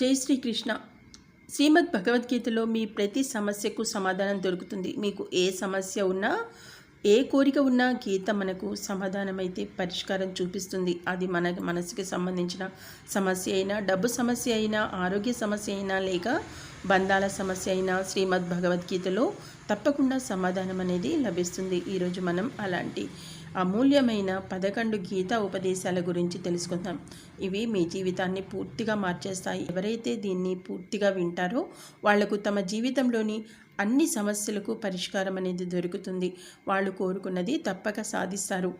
జై శ్రీకృష్ణ. శ్రీమద్ భగవద్గీతలో మీ ప్రతి సమస్యకు సమాధానం దొరుకుతుంది. మీకు ఏ సమస్య ఉన్నా ఏ కోరిక ఉన్నా గీత మనకు సమాధానమైతే పరిష్కారం చూపిస్తుంది. అది మన మనసుకి సంబంధించిన సమస్య అయినా డబ్బు సమస్య అయినా ఆరోగ్య సమస్య అయినా లేక బంధాల సమస్య అయినా శ్రీమద్ భగవద్గీతలో తప్పకుండా సమాధానం అనేది లభిస్తుంది. ఈరోజు మనం అలాంటి అమూల్యమైన పదకొండు గీతా ఉపదేశాల గురించి తెలుసుకుందాం. ఇవి మీ జీవితాన్ని పూర్తిగా మార్చేస్తాయి. ఎవరైతే దీన్ని పూర్తిగా వింటారో వాళ్ళకు తమ జీవితంలోని అన్ని సమస్యలకు పరిష్కారం అనేది దొరుకుతుంది. వాళ్ళు కోరుకున్నది తప్పక సాధిస్తారు.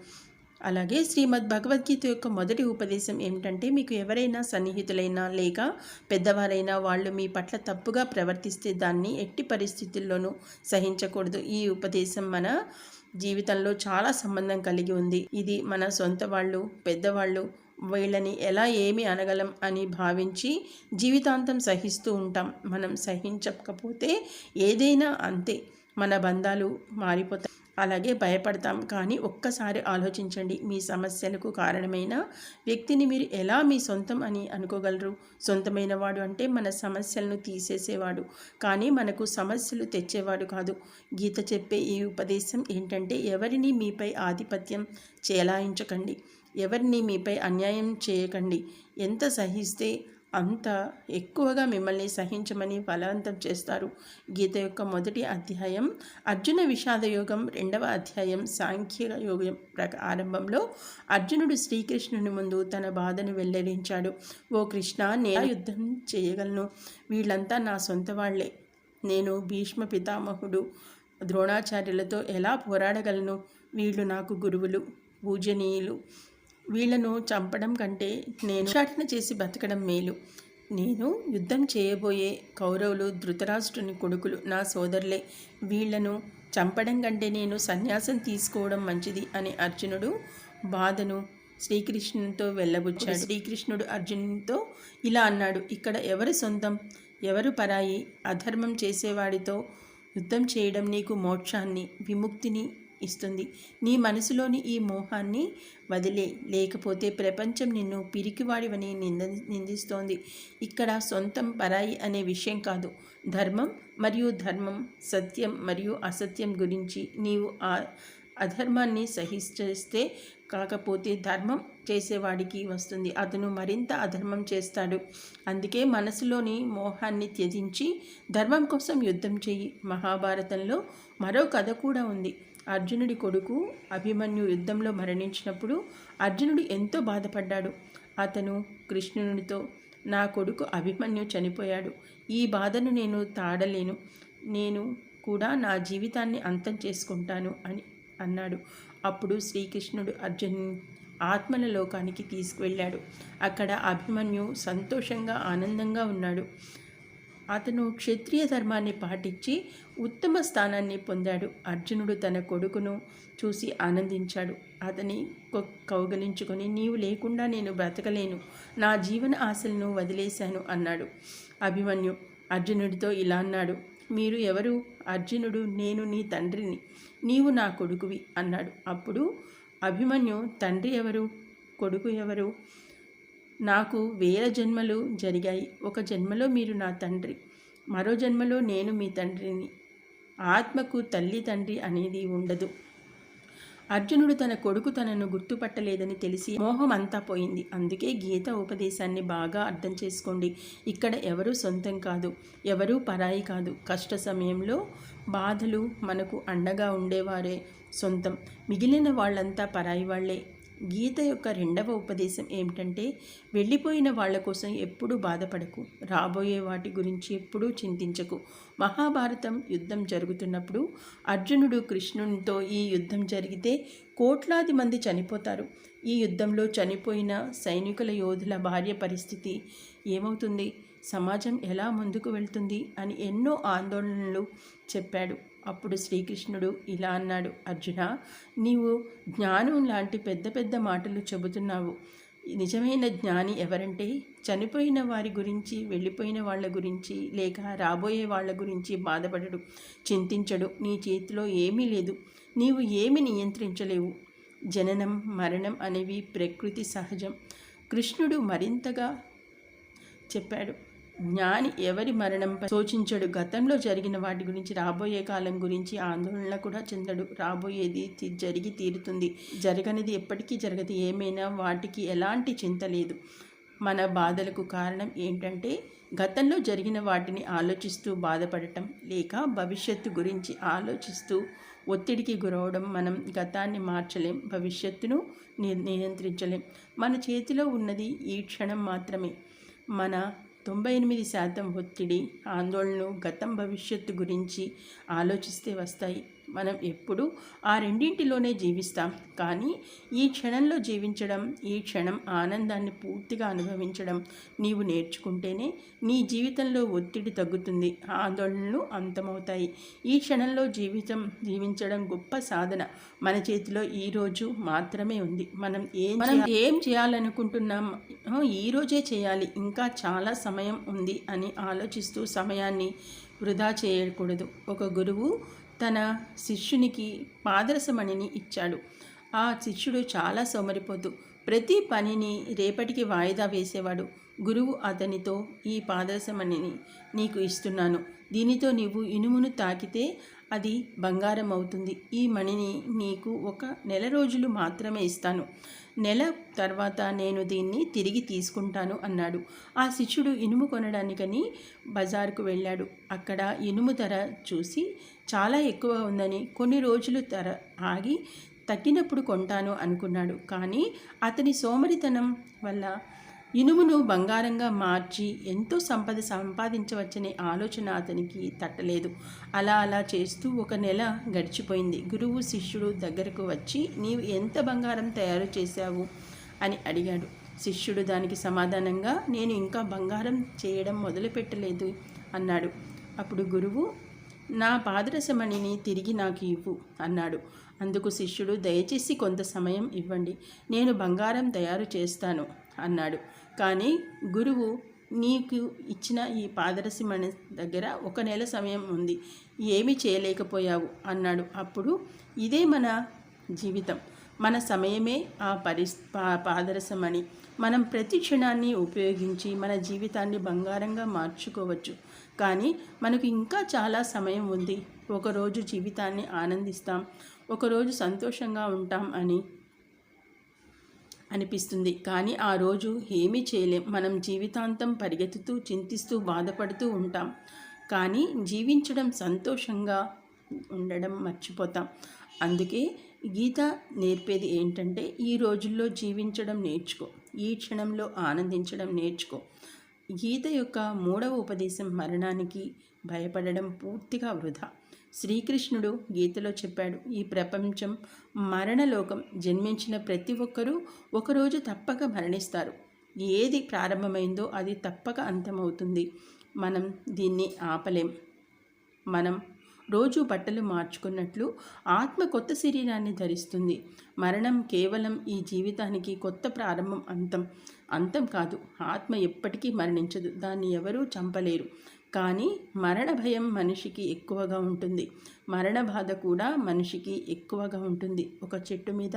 అలాగే శ్రీమద్ భగవద్గీత యొక్క మొదటి ఉపదేశం ఏమిటంటే మీకు ఎవరైనా సన్నిహితులైనా లేక పెద్దవారైనా వాళ్ళు మీ పట్ల తప్పుగా ప్రవర్తిస్తే దాన్ని ఎట్టి పరిస్థితుల్లోనూ సహించకూడదు. ఈ ఉపదేశం మన జీవితంలో చాలా సంబంధం కలిగి ఉంది. ఇది మన సొంత వాళ్ళు పెద్దవాళ్ళు వీళ్ళని ఎలా ఏమి అనగలం అని భావించి జీవితాంతం సహిస్తూ ఉంటాం. మనం సహించకపోతే ఏదైనా అంతే. మన బంధాలు మారిపోతాయి. అలాగే భయపడతాం. కానీ ఒక్కసారి ఆలోచించండి మీ సమస్యలకు కారణమైన వ్యక్తిని మీరు ఎలా మీ సొంతం అని అనుకోగలరు? సొంతమైన వాడు అంటే మన సమస్యలను తీసేసేవాడు కానీ మనకు సమస్యలు తెచ్చేవాడు కాదు. గీత చెప్పే ఈ ఉపదేశం ఏంటంటే ఎవరిని మీపై ఆధిపత్యం చేలాయించకండి ఎవరిని మీపై అన్యాయం చేయకండి. ఎంత సహిస్తే అంత ఎక్కువగా మిమ్మల్ని సహించమని బలవంతం చేస్తారు. గీత యొక్క మొదటి అధ్యాయం అర్జున విషాద యోగం రెండవ అధ్యాయం సాంఖ్య యోగం ఆరంభంలో అర్జునుడు శ్రీకృష్ణుని ముందు తన బాధను వెల్లడించాడు. ఓ కృష్ణ నేను యుద్ధం చేయగలను. వీళ్ళంతా నా సొంత వాళ్ళే నేను భీష్మ పితామహుడు. ద్రోణాచార్యులతో ఎలా పోరాడగలను? వీళ్ళు నాకు గురువులు పూజనీయులు. వీళ్ళను చంపడం కంటే నేను చాటన చేసి బతకడం మేలు. నేను యుద్ధం చేయబోయే కౌరవులు ధృతరాష్ట్రుని కొడుకులు నా సోదరులే. వీళ్ళను చంపడం కంటే నేను సన్యాసం తీసుకోవడం మంచిది అని అర్జునుడు బాధను శ్రీకృష్ణునితో వెళ్ళబుచ్చాడు. శ్రీకృష్ణుడు అర్జునునితో ఇలా అన్నాడు ఇక్కడ ఎవరి సొంతం? ఎవరు పరాయి? అధర్మం చేసేవాడితో యుద్ధం చేయడం నీకు మోక్షాన్ని విముక్తిని ఇస్తుంది. నీ మనసులోని ఈ మోహాన్ని వదిలే. లేకపోతే ప్రపంచం నిన్ను పిరికివాడివని నింద నిందిస్తోంది. ఇక్కడ సొంతం పరాయి అనే విషయం కాదు. ధర్మం మరియు ధర్మం సత్యం మరియు అసత్యం గురించి నీవు ఆ అధర్మాన్ని సహిస్తే కాకపోతే ధర్మం చేసేవాడికి వస్తుంది. అతను మరింత అధర్మం చేస్తాడు. అందుకే మనసులోని మోహాన్ని త్యజించి ధర్మం కోసం యుద్ధం చెయ్యి. మహాభారతంలో మరో కథ కూడా ఉంది. అర్జునుడి కొడుకు అభిమన్యు యుద్ధంలో మరణించినప్పుడు అర్జునుడు ఎంతో బాధపడ్డాడు. అతను కృష్ణునితో నా కొడుకు అభిమన్యు చనిపోయాడు. ఈ బాధను నేను తాడలేను. నేను కూడా నా జీవితాన్ని అంతం చేసుకుంటాను అని అన్నాడు. అప్పుడు శ్రీకృష్ణుడు అర్జున్ ఆత్మల లోకానికి తీసుకువెళ్ళాడు. అక్కడ అభిమన్యు సంతోషంగా ఆనందంగా ఉన్నాడు. అతను క్షత్రియ ధర్మాన్ని పాటించి ఉత్తమ స్థానాన్ని పొందాడు. అర్జునుడు తన కొడుకును చూసి ఆనందించాడు. అతని కౌగలించుకొని నీవు లేకుండా నేను బ్రతకలేను. నా జీవన ఆశలను వదిలేశాను అన్నాడు. అభిమన్యు అర్జునుడితో ఇలా అన్నాడు. మీరు ఎవరు? అర్జునుడు నేను నీ తండ్రిని. నీవు నా కొడుకువి అన్నాడు. అప్పుడు అభిమన్యు తండ్రి ఎవరు? కొడుకు ఎవరు? నాకు వేల జన్మలు జరిగాయి. ఒక జన్మలో మీరు నా తండ్రి మరో జన్మలో నేను మీ తండ్రిని. ఆత్మకు తల్లి తండ్రి అనేది ఉండదు. అర్జునుడు తన కొడుకు తనను గుర్తుపట్టలేదని తెలిసి మోహం అంతా పోయింది. అందుకే గీత ఉపదేశాన్ని బాగా అర్థం చేసుకోండి. ఇక్కడ ఎవరు సొంతం కాదు ఎవరూ పరాయి కాదు. కష్ట సమయంలో బాధలు మనకు అండగా ఉండేవారే సొంతం. మిగిలిన వాళ్ళంతా పరాయి వాళ్ళే గీత యొక్క రెండవ ఉపదేశం ఏమిటంటే వెళ్ళిపోయిన వాళ్ళ కోసం ఎప్పుడూ బాధపడకు. రాబోయే వాటి గురించి ఎప్పుడూ చింతించకు. మహాభారతం యుద్ధం జరుగుతున్నప్పుడు అర్జునుడు కృష్ణునితో ఈ యుద్ధం జరిగితే కోట్లాది మంది చనిపోతారు. ఈ యుద్ధంలో చనిపోయిన సైనికుల యోధుల భార్య పరిస్థితి ఏమవుతుంది? సమాజం ఎలా ముందుకు వెళ్తుంది? అని ఎన్నో ఆందోళనలు చెప్పాడు. అప్పుడు శ్రీకృష్ణుడు ఇలా అన్నాడు అర్జున నీవు జ్ఞానం లాంటి పెద్ద పెద్ద మాటలు చెబుతున్నావు. నిజమైన జ్ఞాని ఎవరంటే చనిపోయిన వారి గురించి వెళ్ళిపోయిన వాళ్ళ గురించి లేక రాబోయే వాళ్ళ గురించి బాధపడడు చింతించడు. నీ చేతిలో ఏమీ లేదు. నీవు ఏమి నియంత్రించలేవు. జననం మరణం అనేవి ప్రకృతి సహజం. కృష్ణుడు మరింతగా చెప్పాడు జ్ఞాని ఎవరి మరణంపై సూచించడు గతంలో జరిగిన వాటి గురించి రాబోయే కాలం గురించి ఆందోళన కూడా చెందడు రాబోయేది జరిగి తీరుతుంది. జరగనిది ఎప్పటికీ జరగదు. ఏమైనా వాటికి ఎలాంటి చింత లేదు. మన బాధలకు కారణం ఏంటంటే గతంలో జరిగిన వాటిని ఆలోచిస్తూ బాధపడటం లేక భవిష్యత్తు గురించి ఆలోచిస్తూ ఒత్తిడికి గురవడం మనం గతాన్ని మార్చలేం. భవిష్యత్తును ని- నియంత్రించలేం. మన చేతిలో ఉన్నది ఈ క్షణం మాత్రమే. మన తొంభై ఎనిమిది శాతం ఒత్తిడి ఆందోళనలు గతం భవిష్యత్తు గురించి ఆలోచిస్తే వస్తాయి. మనం ఎప్పుడూ ఆ రెండింటిలోనే జీవిస్తాం. కానీ ఈ క్షణంలో జీవించడం ఈ క్షణం ఆనందాన్ని పూర్తిగా అనుభవించడం నీవు నేర్చుకుంటేనే నీ జీవితంలో ఒత్తిడి తగ్గుతుంది. ఆందోళనలు అంతమవుతాయి. ఈ క్షణంలో జీవితం జీవించడం గొప్ప సాధన. మన చేతిలో ఈ రోజు మాత్రమే ఉంది. మనం ఏం మనం ఏం చేయాలనుకుంటున్నాం? ఈ రోజే చేయాలి. ఇంకా చాలా సమయం ఉంది అని ఆలోచిస్తూ సమయాన్ని వృధా చేయకూడదు. ఒక గురువు తన శిష్యునికి పాదరసమణిని ఇచ్చాడు. ఆ శిష్యుడు చాలా సోమరిపోతూ. ప్రతి పనిని రేపటికి వాయిదా వేసేవాడు. గురువు అతనితో ఈ పాదరసమణిని నీకు ఇస్తున్నాను. దీనితో నీవు ఇనుమును తాకితే అది బంగారం అవుతుంది ఈ మణిని నీకు ఒక నెల రోజులు మాత్రమే ఇస్తాను. నెల తర్వాత నేను దీన్ని తిరిగి తీసుకుంటాను అన్నాడు. ఆ శిష్యుడు ఇనుము కొనడానికని బజారుకు వెళ్ళాడు. అక్కడ ఇనుము ధర చూసి చాలా ఎక్కువ ఉందని కొన్ని రోజులు తర ఆగి తగ్గినప్పుడు కొంటాను అనుకున్నాడు. కానీ అతని సోమరితనం వల్ల ఇనుమును బంగారంగా మార్చి ఎంతో సంపద సంపాదించవచ్చనే ఆలోచన అతనికి తట్టలేదు. అలా అలా చేస్తూ ఒక నెల గడిచిపోయింది. గురువు శిష్యుడు దగ్గరకు వచ్చి నీవు ఎంత బంగారం తయారు చేశావు? అని అడిగాడు. శిష్యుడు దానికి సమాధానంగా నేను ఇంకా బంగారం చేయడం మొదలుపెట్టలేదు అన్నాడు. అప్పుడు గురువు నా పాదరసమణిని తిరిగి నాకు ఇవ్వు అన్నాడు. అందుకు శిష్యుడు దయచేసి కొంత సమయం ఇవ్వండి నేను బంగారం తయారు చేస్తాను అన్నాడు. కానీ గురువు నీకు ఇచ్చిన ఈ పాదరసమణి దగ్గర ఒక నెల సమయం ఉంది ఏమీ చేయలేకపోయావు అన్నాడు. అప్పుడు ఇదే మన జీవితం. మన సమయమే ఆ పరి పా పాదరసమణి. మనం ప్రతి క్షణాన్ని ఉపయోగించి మన జీవితాన్ని బంగారంగా మార్చుకోవచ్చు. కానీ మనకు ఇంకా చాలా సమయం ఉంది. ఒకరోజు జీవితాన్ని ఆనందిస్తాం. ఒకరోజు సంతోషంగా ఉంటాం అని అనిపిస్తుంది. కానీ ఆ రోజు ఏమీ చేయలేం. మనం జీవితాంతం పరిగెత్తుతూ చింతిస్తూ బాధపడుతూ ఉంటాం. కానీ జీవించడం సంతోషంగా ఉండడం మర్చిపోతాం. అందుకే గీత నేర్పేది ఏంటంటే ఈ రోజుల్లో జీవించడం నేర్చుకో. ఈ క్షణంలో ఆనందించడం నేర్చుకో. గీత యొక్క మూడవ ఉపదేశం మరణానికి భయపడడం పూర్తిగా వృధా. శ్రీకృష్ణుడు గీతలో చెప్పాడు ఈ ప్రపంచం మరణలోకం జన్మించిన ప్రతి ఒక్కరూ ఒకరోజు తప్పక మరణిస్తారు. ఏది ప్రారంభమైందో అది తప్పక అంతమవుతుంది. మనం దీన్ని ఆపలేం. మనం రోజు బట్టలు మార్చుకున్నట్లు ఆత్మ కొత్త శరీరాన్ని ధరిస్తుంది. మరణం కేవలం ఈ జీవితానికి కొత్త ప్రారంభం అంతం అంతం కాదు. ఆత్మ ఎప్పటికీ మరణించదు. దాన్ని ఎవరూ చంపలేరు. కానీ మరణ భయం మనిషికి ఎక్కువగా ఉంటుంది. మరణ బాధ కూడా మనిషికి ఎక్కువగా ఉంటుంది. ఒక చెట్టు మీద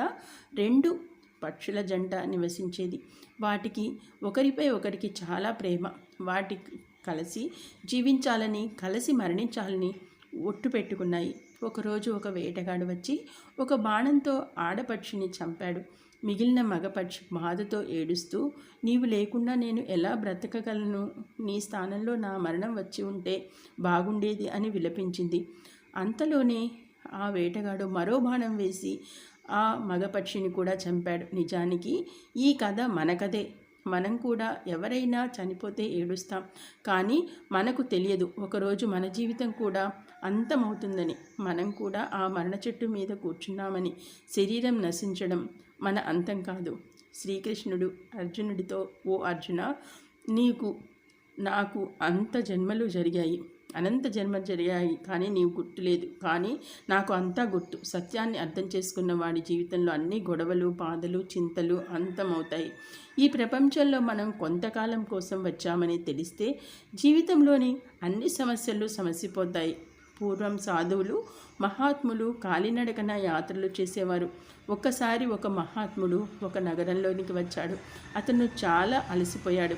రెండు పక్షుల జంట నివసించేది. వాటికి ఒకరిపై ఒకరికి చాలా ప్రేమ. వాటి కలిసి జీవించాలని కలిసి మరణించాలని ఒట్టు పెట్టుకున్నాయి. ఒకరోజు ఒక వేటగాడు వచ్చి ఒక బాణంతో ఆడపక్షిని చంపాడు. మిగిలిన మగపక్షి బాధతో ఏడుస్తూ నీవు లేకుండా నేను ఎలా బ్రతకగలను? నీ స్థానంలో నా మరణం వచ్చి ఉంటే బాగుండేది అని విలపించింది. అంతలోనే ఆ వేటగాడు మరో బాణం వేసి ఆ మగపక్షిని కూడా చంపాడు. నిజానికి ఈ కథ మన కథే. మనం కూడా ఎవరైనా చనిపోతే ఏడుస్తాం. కానీ మనకు తెలియదు. ఒకరోజు మన జీవితం కూడా అంతమవుతుందని. మనం కూడా ఆ మరణ చెట్టు మీద కూర్చున్నామని శరీరం నశించడం మన అంతం కాదు. శ్రీకృష్ణుడు అర్జునుడితో ఓ అర్జున నీకు నాకు అంత జన్మలు జరిగాయి. అనంత జన్మ జరిగాయి. కానీ నీవు గుర్తులేదు కానీ నాకు అంతా గుర్తు. సత్యాన్ని అర్థం చేసుకున్న వాడి జీవితంలో అన్ని గొడవలు బాధలు చింతలు అంతమవుతాయి. ఈ ప్రపంచంలో మనం కొంతకాలం కోసం వచ్చామని తెలిస్తే జీవితంలోని అన్ని సమస్యలు సమసిపోతాయి. పూర్వం సాధువులు మహాత్ములు కాలినడకన యాత్రలు చేసేవారు. ఒక్కసారి ఒక మహాత్ముడు ఒక నగరంలోనికి వచ్చాడు. అతను చాలా అలసిపోయాడు.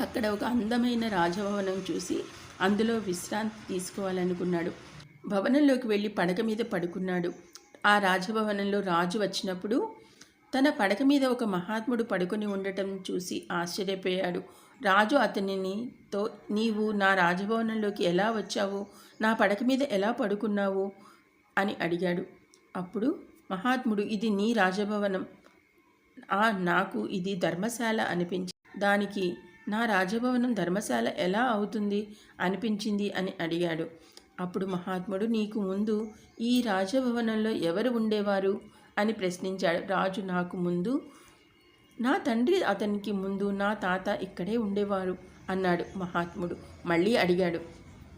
అక్కడ ఒక అందమైన రాజభవనం చూసి అందులో విశ్రాంతి తీసుకోవాలనుకున్నాడు. భవనంలోకి వెళ్ళి పడక మీద పడుకున్నాడు. ఆ రాజభవనంలో రాజు వచ్చినప్పుడు తన పడక మీద ఒక మహాత్ముడు పడుకొని ఉండటం చూసి ఆశ్చర్యపోయాడు. రాజు అతనినితో నీవు నా రాజభవనంలోకి ఎలా వచ్చావు? నా పడక మీద ఎలా పడుకున్నావు? అని అడిగాడు. అప్పుడు మహాత్ముడు ఇది నీ రాజభవనం. ఆ నాకు ఇది ధర్మశాల అనిపించి దానికి నా రాజభవనం ధర్మశాల ఎలా అవుతుంది? అనిపించింది అని అడిగాడు. అప్పుడు మహాత్ముడు నీకు ముందు ఈ రాజభవనంలో ఎవరు ఉండేవారు? అని ప్రశ్నించాడు. రాజు నాకు ముందు నా తండ్రి అతనికి ముందు నా తాత ఇక్కడే ఉండేవారు అన్నాడు మహాత్ముడు. మళ్ళీ అడిగాడు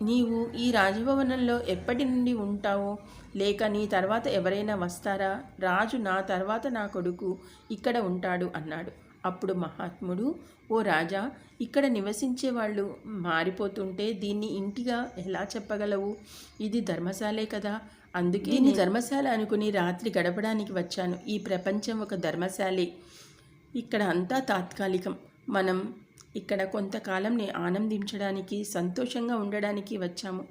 నీవు ఈ రాజభవనంలో ఎప్పటి నుండి ఉంటావో? లేక నీ తర్వాత ఎవరైనా వస్తారా? రాజు నా తర్వాత నా కొడుకు ఇక్కడ ఉంటాడు అన్నాడు. అప్పుడు మహాత్ముడు ఓ రాజా ఇక్కడ నివసించే వాళ్ళు మారిపోతుంటే దీన్ని ఇంటిగా ఎలా చెప్పగలవు? ఇది ధర్మశాలే కదా. అందుకే నేను ధర్మశాల అనుకుని రాత్రి గడపడానికి వచ్చాను. ఈ ప్రపంచం ఒక ధర్మశాలే. ఇక్కడ అంతా తాత్కాలికం. మనం ఇక్కడ కొంతకాలంని ఆనందించడానికి సంతోషంగా ఉండడానికి వచ్చాము.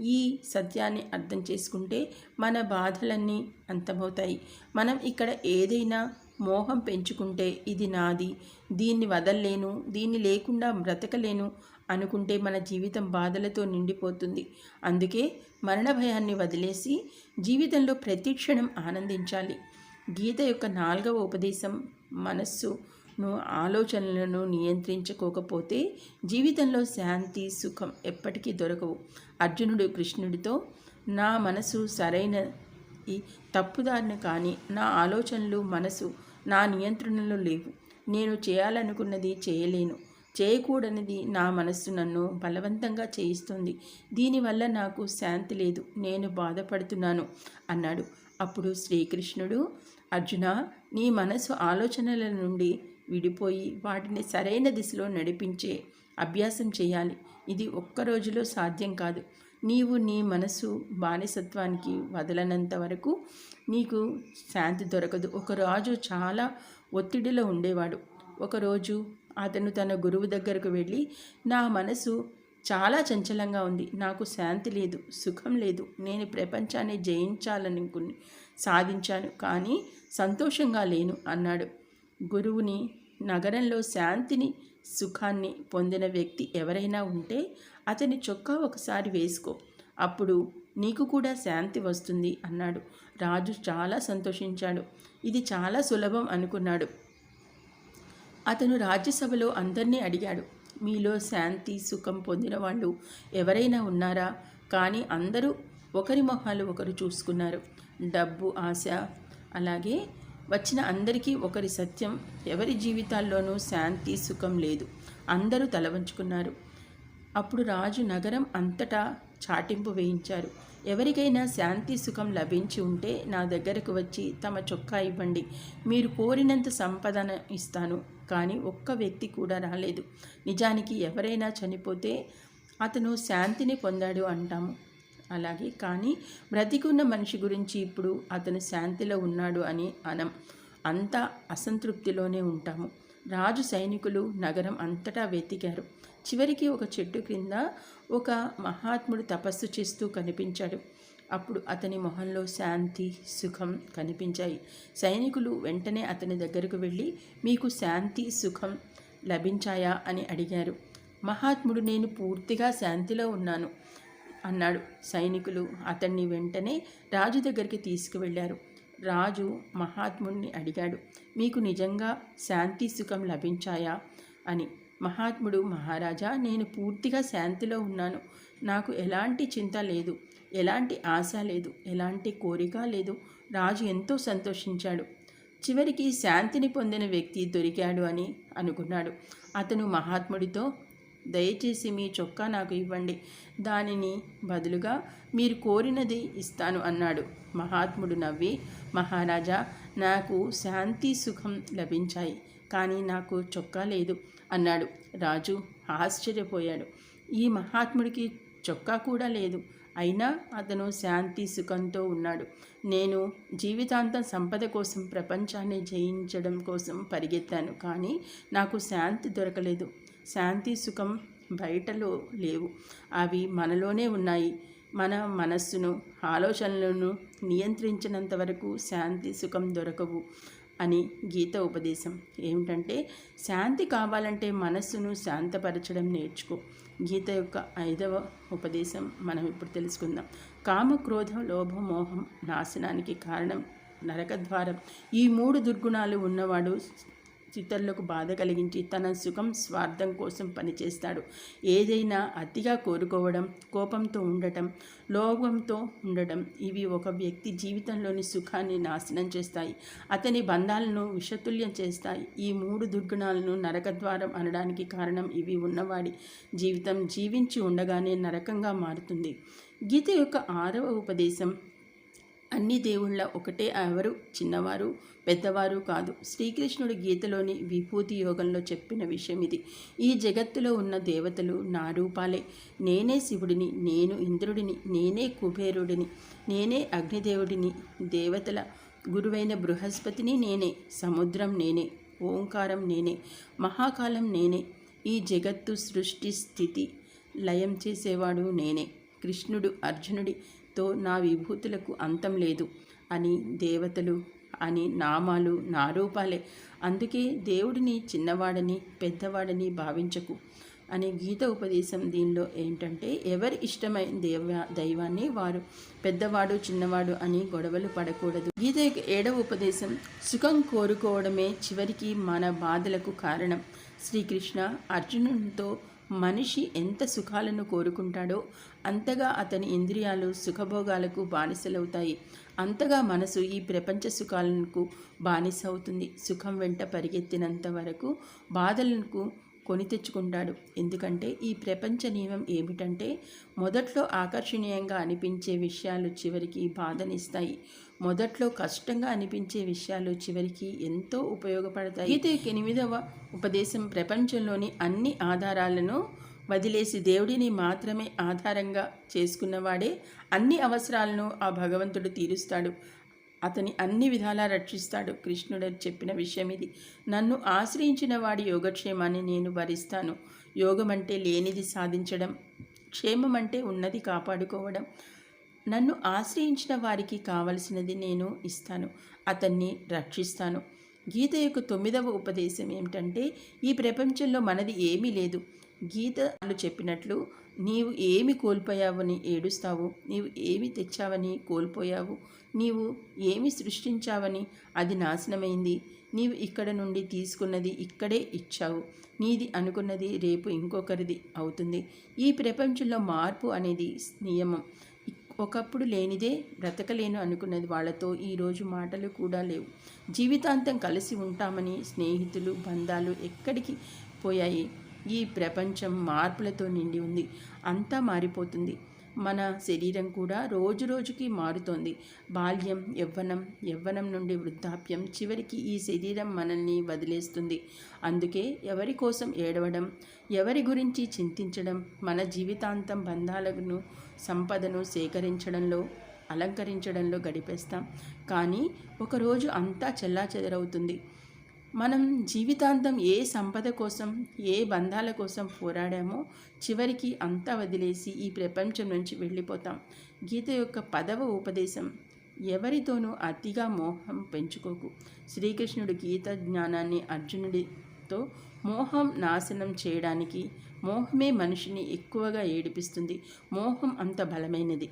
ఈ సత్యాన్ని అర్థం చేసుకుంటే మన బాధలన్నీ అంతమవుతాయి. మనం ఇక్కడ ఏదైనా మోహం పెంచుకుంటే ఇది నాది దీన్ని వదల్లేను దీన్ని లేకుండా బ్రతకలేను అనుకుంటే మన జీవితం బాధలతో నిండిపోతుంది. అందుకే మరణ భయాన్ని వదిలేసి జీవితంలో ప్రతి క్షణం ఆనందించాలి. గీత యొక్క నాలుగవ ఉపదేశం మనస్సును ఆలోచనలను నియంత్రించుకోకపోతే జీవితంలో శాంతి సుఖం ఎప్పటికీ దొరకవు. అర్జునుడు కృష్ణుడితో నా మనసు సరైన తప్పుదారిన కానీ నా ఆలోచనలు మనసు నా నియంత్రణలో లేవు. నేను చేయాలనుకున్నది చేయలేను. చేయకూడనిది నా మనస్సు నన్ను బలవంతంగా చేయిస్తుంది. దీనివల్ల నాకు శాంతి లేదు. నేను బాధపడుతున్నాను అన్నాడు. అప్పుడు శ్రీకృష్ణుడు అర్జున నీ మనసు ఆలోచనల నుండి విడిపోయి వాటిని సరైన దిశలో నడిపించే అభ్యాసం చేయాలి. ఇది ఒక్క రోజులో సాధ్యం కాదు. నీవు నీ మనసు బానిసత్వానికి వదలనంత వరకు నీకు శాంతి దొరకదు. ఒకరాజు చాలా ఒత్తిడిలో ఉండేవాడు. ఒకరోజు అతను తన గురువు దగ్గరకు వెళ్ళి నా మనసు చాలా చంచలంగా ఉంది. నాకు శాంతి లేదు సుఖం లేదు. నేను ప్రపంచాన్ని జయించాలనుకుని సాధించాను. కానీ సంతోషంగా లేను అన్నాడు. గురువుని నగరంలో శాంతిని సుఖాన్ని పొందిన వ్యక్తి ఎవరైనా ఉంటే అతని చొక్కా ఒకసారి వేసుకో. అప్పుడు నీకు కూడా శాంతి వస్తుంది అన్నాడు. రాజు చాలా సంతోషించాడు. ఇది చాలా సులభం అనుకున్నాడు. అతను రాజ్యసభలో అందరినీ అడిగాడు. మీలో శాంతి సుఖం పొందిన వాళ్ళు ఎవరైనా ఉన్నారా? కానీ అందరూ ఒకరి మొహాలు ఒకరు చూసుకున్నారు. డబ్బు ఆశ అలాగే వచ్చిన అందరికీ ఒకరి సత్యం ఎవరి జీవితాల్లోనూ శాంతి సుఖం లేదు. అందరూ తలవంచుకున్నారు అప్పుడు రాజు నగరం అంతటా చాటింపు వేయించారు. ఎవరికైనా శాంతి సుఖం లభించి ఉంటే నా దగ్గరకు వచ్చి తమ చొక్కా ఇవ్వండి. మీరు కోరినంత సంపదన ఇస్తాను. కానీ ఒక్క వ్యక్తి కూడా రాలేదు. నిజానికి ఎవరైనా చనిపోతే అతను శాంతిని పొందాడు అంటాము. అలాగే కానీ బ్రతికున్న మనిషి గురించి ఇప్పుడు అతను శాంతిలో ఉన్నాడు అని అనం. అంతా అసంతృప్తిలోనే ఉంటాము. రాజు సైనికులు నగరం అంతటా వెతికారు. చివరికి ఒక చెట్టు క్రింద ఒక మహాత్ముడు తపస్సు చేస్తూ కనిపించాడు. అప్పుడు అతని మొహంలో శాంతి సుఖం కనిపించాయి. సైనికులు వెంటనే అతని దగ్గరకు వెళ్ళి మీకు శాంతి సుఖం లభించాయా? అని అడిగారు. మహాత్ముడు నేను పూర్తిగా శాంతిలో ఉన్నాను. అన్నాడు. సైనికులు అతన్ని వెంటనే రాజు దగ్గరికి తీసుకువెళ్ళారు. రాజు మహాత్ముడిని అడిగాడు మీకు నిజంగా శాంతి సుఖం లభించాయా? అని. మహాత్ముడు మహారాజా నేను పూర్తిగా శాంతిలో ఉన్నాను. నాకు ఎలాంటి చింత లేదు ఎలాంటి ఆశ లేదు ఎలాంటి కోరిక లేదు. రాజు ఎంతో సంతోషించాడు. చివరికి శాంతిని పొందిన వ్యక్తి దొరికాడు అని అనుకున్నాడు. అతను మహాత్ముడితో దయచేసి మీ చొక్కా నాకు ఇవ్వండి. దానిని బదులుగా మీరు కోరినది ఇస్తాను అన్నాడు. మహాత్ముడు నవ్వి మహారాజా నాకు శాంతి సుఖం లభించాయి కానీ నాకు చొక్కా లేదు అన్నాడు. రాజు ఆశ్చర్యపోయాడు. ఈ మహాత్ముడికి చొక్కా కూడా లేదు. అయినా అతను శాంతి సుఖంతో ఉన్నాడు. నేను జీవితాంతం సంపద కోసం ప్రపంచాన్ని జయించడం కోసం పరిగెత్తాను కానీ నాకు శాంతి దొరకలేదు. శాంతి సుఖం బయటలో లేవు. అవి మనలోనే ఉన్నాయి. మన మనస్సును ఆలోచనలను నియంత్రించినంత వరకు శాంతి సుఖం దొరకవు అని గీత ఉపదేశం. ఏమిటంటే శాంతి కావాలంటే మనస్సును శాంతపరచడం నేర్చుకో. గీత యొక్క ఐదవ ఉపదేశం మనం ఇప్పుడు తెలుసుకుందాం. కామ క్రోధం లోభ మోహం నాశనానికి కారణం నరకద్వారం. ఈ మూడు దుర్గుణాలు ఉన్నవాడు ఇతరులకు బాధ కలిగించి తన సుఖం స్వార్థం కోసం పనిచేస్తాడు. ఏదైనా అతిగా కోరుకోవడం కోపంతో ఉండటం లోభంతో ఉండటం ఇవి ఒక వ్యక్తి జీవితంలోని సుఖాన్ని నాశనం చేస్తాయి. అతని బంధాలను విషతుల్యం చేస్తాయి. ఈ మూడు దుర్గుణాలను నరకద్వారం అనడానికి కారణం ఇవి ఉన్నవాడి జీవితం జీవించి ఉండగానే నరకంగా మారుతుంది. గీత యొక్క ఆరవ ఉపదేశం అన్ని దేవుళ్ళ ఒకటే ఎవరు? చిన్నవారు పెద్దవారు కాదు. శ్రీకృష్ణుడు గీతలోని విభూతి యోగంలో చెప్పిన విషయం ఇది. ఈ జగత్తులో ఉన్న దేవతలు నా రూపాలే. నేనే శివుడిని నేను ఇంద్రుడిని నేనే కుబేరుడిని నేనే అగ్నిదేవుడిని దేవతల గురువైన బృహస్పతిని నేనే సముద్రం నేనే ఓంకారం నేనే మహాకాలం నేనే ఈ జగత్తు సృష్టి స్థితి లయం చేసేవాడు నేనే. కృష్ణుడు అర్జునుడి తో నా విభూతులకు అంతం లేదు అని దేవతలు అని నామాలు నా రూపాలే అందుకే దేవుడిని చిన్నవాడని పెద్దవాడని భావించకు. అనే గీత ఉపదేశం దీనిలో ఏంటంటే ఎవరి ఇష్టమైన దేవ దైవాన్ని వారు పెద్దవాడు చిన్నవాడు అని గొడవలు పడకూడదు. గీత యొక్క ఏడవ ఉపదేశం సుఖం కోరుకోవడమే చివరికి మన బాధలకు కారణం. శ్రీకృష్ణ అర్జునునితో మనిషి ఎంత సుఖాలను కోరుకుంటాడో అంతగా అతని ఇంద్రియాలు సుఖభోగాలకు బానిసలవుతాయి. అంతగా మనసు ఈ ప్రపంచ సుఖాలకు బానిస అవుతుంది సుఖం వెంట పరిగెత్తినంత వరకు బాధలకు కొని తెచ్చుకుంటాడు. ఎందుకంటే ఈ ప్రపంచ నియమం ఏమిటంటే మొదట్లో ఆకర్షణీయంగా అనిపించే విషయాలు చివరికి బాధనిస్తాయి. మొదట్లో కష్టంగా అనిపించే విషయాలు చివరికి ఎంతో ఉపయోగపడతాయి. గీత యొక్క ఎనిమిదవ ఉపదేశం ప్రపంచంలోని అన్ని ఆధారాలను వదిలేసి దేవుడిని మాత్రమే ఆధారంగా చేసుకున్నవాడే అన్ని అవసరాలను ఆ భగవంతుడు తీరుస్తాడు. అతని అన్ని విధాలా రక్షిస్తాడు. కృష్ణుడు చెప్పిన విషయం ఇది. నన్ను ఆశ్రయించిన వాడి యోగక్షేమాన్ని నేను భరిస్తాను. యోగం అంటే లేనిది సాధించడం క్షేమం అంటే ఉన్నది కాపాడుకోవడం నన్ను ఆశ్రయించిన వారికి కావలసినది నేను ఇస్తాను అతన్ని రక్షిస్తాను. గీత యొక్క తొమ్మిదవ ఉపదేశం ఏమిటంటే ఈ ప్రపంచంలో మనది ఏమీ లేదు. గీత చెప్పినట్లు నీవు ఏమి కోల్పోయావని ఏడుస్తావు నీవు ఏమి తెచ్చావని కోల్పోయావు నీవు ఏమి సృష్టించావని అది నాశనమైంది. నీవు ఇక్కడ నుండి తీసుకున్నది ఇక్కడే ఇచ్చావు నీది అనుకున్నది రేపు ఇంకొకరిది అవుతుంది. ఈ ప్రపంచంలో మార్పు అనేది నియమం. ఒకప్పుడు లేనిదే బ్రతకలేను అనుకున్నది వాళ్ళతో ఈరోజు మాటలు కూడా లేవు. జీవితాంతం కలిసి ఉంటామని స్నేహితులు బంధాలు ఎక్కడికి పోయాయి? ఈ ప్రపంచం మార్పులతో నిండి ఉంది. అంతా మారిపోతుంది. మన శరీరం కూడా రోజు రోజుకి మారుతోంది. బాల్యం యవ్వనం యవ్వనం నుండి వృద్ధాప్యం చివరికి ఈ శరీరం మనల్ని వదిలేస్తుంది. అందుకే ఎవరి కోసం ఏడవడం ఎవరి గురించి చింతించడం మన జీవితాంతం బంధాలను సంపదను సేకరించడంలో అలంకరించడంలో గడిపేస్తాం. కానీ ఒకరోజు అంతా చెల్లా చెదరవుతుంది మనం జీవితాంతం ఏ సంపద కోసం ఏ బంధాల కోసం పోరాడామో చివరికి అంతా వదిలేసి ఈ ప్రపంచం నుంచి వెళ్ళిపోతాం. గీత యొక్క పదవ ఉపదేశం ఎవరితోనూ అతిగా మోహం పెంచుకోకు. శ్రీకృష్ణుడు గీత జ్ఞానాన్ని అర్జునుడితో మోహం నాశనం చేయడానికి మోహమే మనిషిని ఎక్కువగా ఏడిపిస్తుంది. మోహం అంత బలమైనది.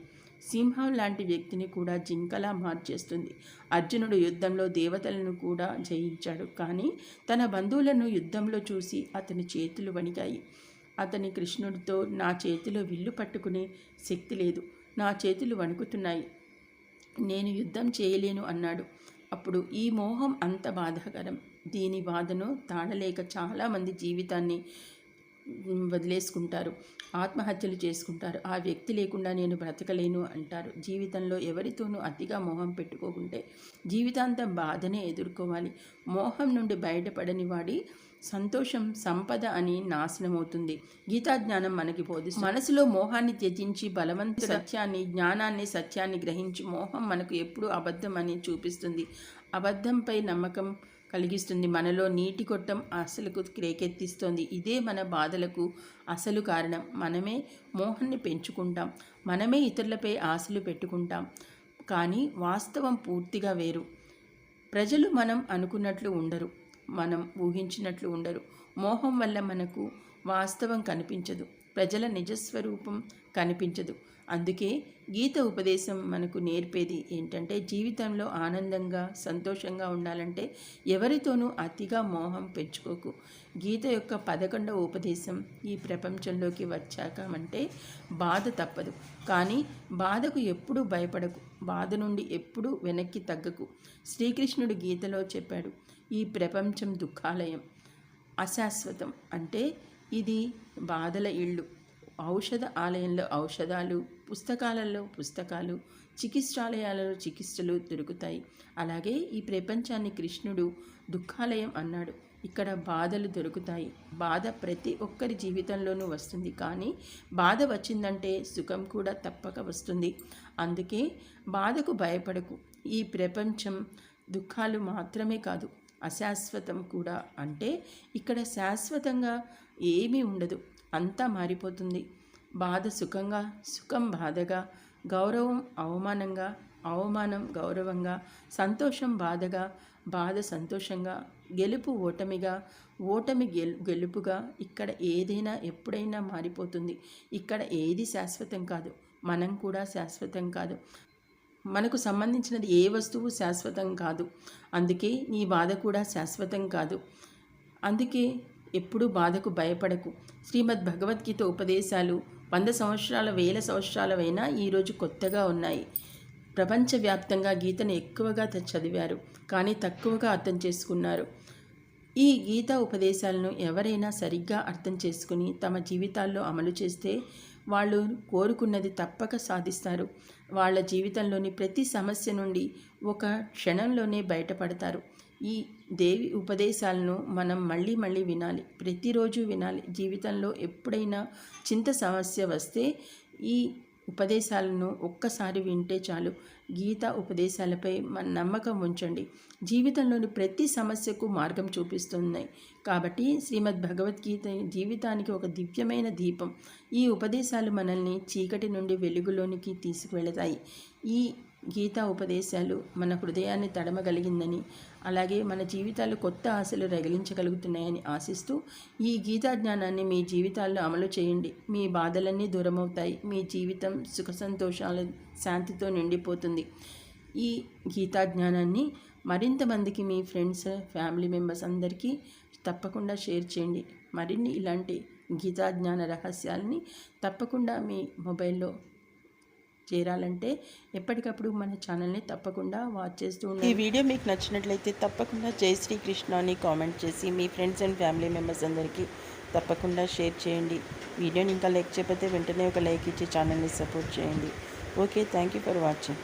సింహం లాంటి వ్యక్తిని కూడా జింకలా మార్చేస్తుంది. అర్జునుడు యుద్ధంలో దేవతలను కూడా జయించాడు. కానీ తన బంధువులను యుద్ధంలో చూసి అతని చేతులు వణిగాయి అతని కృష్ణుడితో నా చేతిలో విల్లు పట్టుకునే శక్తి లేదు. నా చేతులు వణుకుతున్నాయి. నేను యుద్ధం చేయలేను అన్నాడు. అప్పుడు ఈ మోహం అంత బాధాకరం. దీని బాధను తాళలేక చాలామంది జీవితాన్ని వదిలేసుకుంటారు. ఆత్మహత్యలు చేసుకుంటారు. ఆ వ్యక్తి లేకుండా నేను బ్రతకలేను అంటారు. జీవితంలో ఎవరితోనూ అతిగా మోహం పెట్టుకోకుంటే జీవితాంతం బాధనే ఎదుర్కోవాలి. మోహం నుండి బయటపడని వాడి సంతోషం సంపద అని నాశనమవుతుంది. గీతా జ్ఞానం మనకి బోధిస్తుంది. మనసులో మోహాన్ని త్యజించి బలవంత సత్యాన్ని జ్ఞానాన్ని సత్యాన్ని గ్రహించి మోహం మనకు ఎప్పుడు అబద్ధం అని చూపిస్తుంది. అబద్ధంపై నమ్మకం కలిగిస్తుంది. మనలో నీటి కొట్టం అసలుకు రేకెత్తిస్తోంది ఇదే మన బాధలకు అసలు కారణం. మనమే మోహాన్ని పెంచుకుంటాం. మనమే ఇతరులపై ఆశలు పెట్టుకుంటాం. కానీ వాస్తవం పూర్తిగా వేరు. ప్రజలు మనం అనుకున్నట్లు ఉండరు. మనం ఊహించినట్లు ఉండరు. మోహం వల్ల మనకు వాస్తవం కనిపించదు. ప్రజల నిజస్వరూపం కనిపించదు. అందుకే గీత ఉపదేశం మనకు నేర్పేది ఏంటంటే జీవితంలో ఆనందంగా సంతోషంగా ఉండాలంటే ఎవరితోనూ అతిగా మోహం పెంచుకోకు. గీత యొక్క పదకొండవ ఉపదేశం ఈ ప్రపంచంలోకి వచ్చాక అంటే బాధ తప్పదు. కానీ బాధకు ఎప్పుడూ భయపడకు. బాధ నుండి ఎప్పుడూ వెనక్కి తగ్గకు. శ్రీకృష్ణుడు గీతలో చెప్పాడు ఈ ప్రపంచం దుఃఖాలయం అశాశ్వతం. అంటే ఇది బాధల ఇళ్ళు. ఔషధ ఆలయంలో ఔషధాలు పుస్తకాలలో పుస్తకాలు చికిత్సాలయాలలో చికిత్సలు దొరుకుతాయి. అలాగే ఈ ప్రపంచాన్ని కృష్ణుడు దుఃఖాలయం అన్నాడు. ఇక్కడ బాధలు దొరుకుతాయి. బాధ ప్రతి ఒక్కరి జీవితంలోనూ వస్తుంది. కానీ బాధ వచ్చిందంటే సుఖం కూడా తప్పక వస్తుంది. అందుకే బాధకు భయపడకు. ఈ ప్రపంచం దుఃఖాలు మాత్రమే కాదు అశాశ్వతం కూడా. అంటే ఇక్కడ శాశ్వతంగా ఏమీ ఉండదు. అంతా మారిపోతుంది. బాధ సుఖంగా సుఖం బాధగా గౌరవం అవమానంగా అవమానం గౌరవంగా సంతోషం బాధగా బాధ సంతోషంగా గెలుపు ఓటమిగా ఓటమి గెలు గెలుపుగా ఇక్కడ ఏదైనా ఎప్పుడైనా మారిపోతుంది. ఇక్కడ ఏది శాశ్వతం కాదు. మనం కూడా శాశ్వతం కాదు. మనకు సంబంధించినది ఏ వస్తువు శాశ్వతం కాదు. అందుకే నీ బాధ కూడా శాశ్వతం కాదు. అందుకే ఎప్పుడూ బాధకు భయపడకు. శ్రీమద్ భగవద్గీత ఉపదేశాలు వంద సంవత్సరాల వేల సంవత్సరాలవైనా ఈరోజు కొత్తగా ఉన్నాయి. ప్రపంచవ్యాప్తంగా గీతను ఎక్కువగా చదివారు. కానీ తక్కువగా అర్థం చేసుకున్నారు. ఈ గీత ఉపదేశాలను ఎవరైనా సరిగ్గా అర్థం చేసుకుని తమ జీవితాల్లో అమలు చేస్తే వాళ్ళు కోరుకున్నది తప్పక సాధిస్తారు. వాళ్ళ జీవితంలోని ప్రతి సమస్య నుండి ఒక క్షణంలోనే బయటపడతారు. ఈ దేవి ఉపదేశాలను మనం మళ్ళీ మళ్ళీ వినాలి. ప్రతిరోజు వినాలి. జీవితంలో ఎప్పుడైనా చింత సమస్య వస్తే ఈ ఉపదేశాలను ఒక్కసారి వింటే చాలు. గీత ఉపదేశాలపై మన నమ్మకం ఉంచండి. జీవితంలోని ప్రతి సమస్యకు మార్గం చూపిస్తున్నాయి. కాబట్టి శ్రీమద్ భగవద్గీత జీవితానికి ఒక దివ్యమైన దీపం. ఈ ఉపదేశాలు మనల్ని చీకటి నుండి వెలుగులోనికి తీసుకువెళతాయి. ఈ గీతా ఉపదేశాలు మన హృదయాన్ని తడమగలిగిందని అలాగే మన జీవితాలు కొత్త ఆశలు రగిలించగలుగుతున్నాయని ఆశిస్తూ ఈ గీతా జ్ఞానాన్ని మీ జీవితాల్లో అమలు చేయండి. మీ బాధలన్నీ దూరమవుతాయి. మీ జీవితం సుఖ సంతోషాల శాంతితో నిండిపోతుంది. ఈ గీతా జ్ఞానాన్ని మరింత మందికి మీ ఫ్రెండ్స్ ఫ్యామిలీ మెంబర్స్ అందరికీ తప్పకుండా షేర్ చేయండి. మరిన్ని ఇలాంటి గీతా జ్ఞాన రహస్యాలని తప్పకుండా మీ మొబైల్లో చేరాలంటే ఎప్పటికప్పుడు మన ఛానల్ని తప్పకుండా వాచ్ చేస్తూ ఉండండి ఈ వీడియో మీకు నచ్చినట్లయితే తప్పకుండా జై శ్రీకృష్ణ అని కామెంట్ చేసి మీ ఫ్రెండ్స్ అండ్ ఫ్యామిలీ మెంబర్స్ అందరికీ తప్పకుండా షేర్ చేయండి. వీడియోని ఇంకా లైక్ చేయకపోతే వెంటనే ఒక లైక్ ఇచ్చి ఛానల్ని సపోర్ట్ చేయండి. Okay thank you for watching.